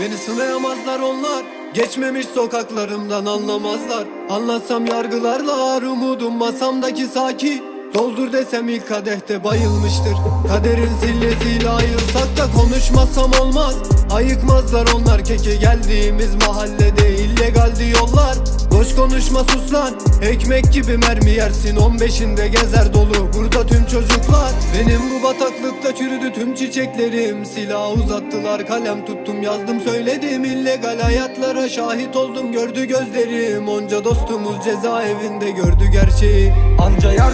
Beni sınayamazlar onlar. Geçmemiş sokaklarımdan anlamazlar. Anlatsam yargılarlar umudum masamdaki saki Doldur desem ilk kadehte bayılmıştır. Kaderin sillesiyle ayırsak da konuşmasam olmaz. Ayıkmazlar onlar keke geldiğimiz mahallede illegaldi yollar Boş konuşma sus lan. Ekmek gibi mermi yersin. 15'inde gezer dolu Burada tüm çocuklar. Benim bu bataklıkta çürüdü tüm çiçeklerim. Silah uzattılar kalem tuttum yazdım söyledim. İllegal hayatlara şahit oldum gördü gözlerim. Onca dostumuz cezaevinde gördü gerçeği. Anca yargılarlar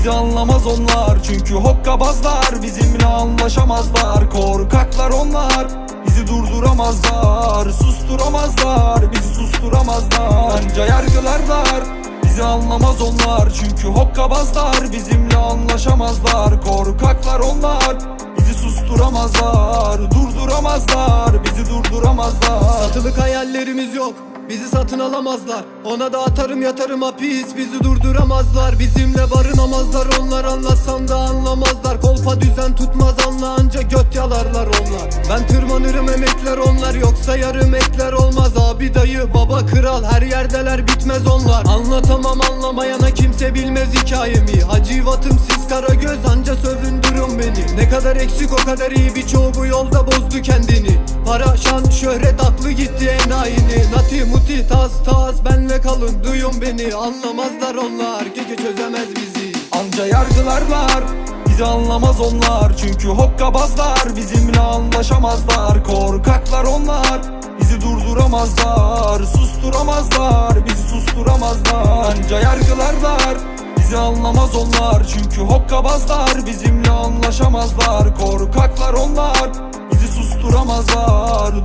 Bizi anlamaz onlar Çünkü hokkabazlar. Bizimle anlaşamazlar Korkaklar onlar. Bizi durduramazlar Susturamazlar. Bizi susturamazlar Anca yargılarlar. Bizi anlamaz onlar Çünkü hokkabazlar. Bizimle anlaşamazlar Korkaklar onlar. Bizi susturamazlar Durduramazlar yok. Bizi satın alamazlar. Ona da atarım yatarım hapis. Bizi durduramazlar. Bizimle barınamazlar. Onlar anlatsam da anlamazlar. Kolpa düzen tutmaz anla. Anca göt yalarlar onlar. Ben tırmanırım emekler onlar. Yoksa yarım ekler olmaz. Abi dayı baba kral Her yerdeler. Bitmez onlar. Anlatamam anlamayana kimse bilmez hikayemi. Hacivatım siz kara göz. Anca sövündürün beni. Ne kadar eksik o kadar iyi. Birçoğu bu yolda bozdu kendini. Para, şan, şöhret aklı gitti enayini Nati, muti, tas, tas benle kalın duyun beni. Anlamazlar onlar gece çözemez bizi. Anca yargılarlar Bizi anlamaz onlar. Çünkü hokkabazlar Bizimle anlaşamazlar. Korkaklar onlar Bizi durduramazlar. Susturamazlar Bizi susturamazlar. Anca yargılarlar Bizi anlamaz onlar. Çünkü hokkabazlar Bizimle anlaşamazlar. Korkaklar onlar Bizi susturamazlar